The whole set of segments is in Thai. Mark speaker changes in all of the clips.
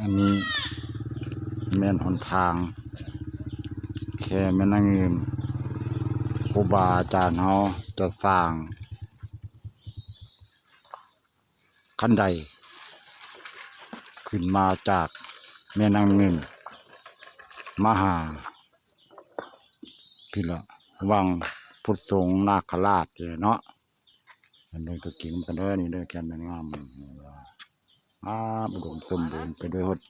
Speaker 1: อันนี้แม่นหนทาง แค่แม่นางเงินครูบาอาจารย์เฮาจะสร้างขั้นใด ขึ้นมาจากแม่นางเงินมหาพี่ละวังพุทธสงฆ์นาคราชเนาะอันนี้ก็กิ่งกันเด้อนี่เด้อแค่แม่นงาม งามอุดมสมบูรณ์ไปด้วยหด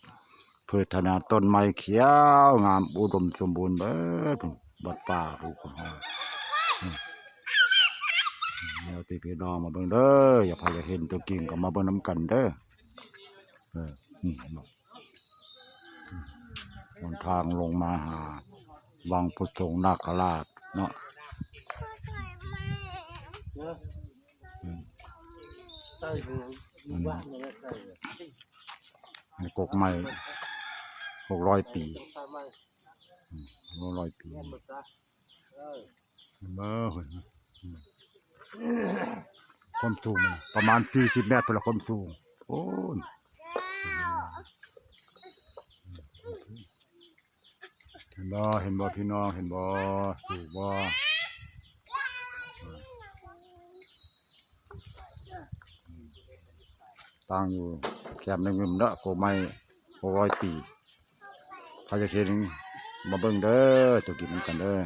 Speaker 1: พืชธนาต้นไม้เขียว งามอุดมสมบูรณ์เบิดบัดป่าภูเขาแนวตีพี่น้องมาเบิ่งเด้ออย่าพาอย่าเห็นตัวกิ่งก็มาเบิ่งน้ำกันเด้อเออนี่เห็นบ่หนทางลงมาหาวังพุทธสงฆ์นาคราชเนาะ
Speaker 2: ใส่เงินมีบ้านเนี่ยใส่
Speaker 1: ใน กกใหม่หกร้อยปีหกร้อยปี
Speaker 2: เมดซะเออ
Speaker 1: เบ้อเพิ่นความสูงประมาณสี่สิบเมตรเป็นละความสูงโอ้ยเห็นบ่เห็นบ่พี่น้องเห็นบ่สูงบ่ตั้งอยู่ แคมในึ่งเนาะโกไม่หกร้อยปีใครจะเชียร์มาเบิ้งเด้อจุกินกันเด้อ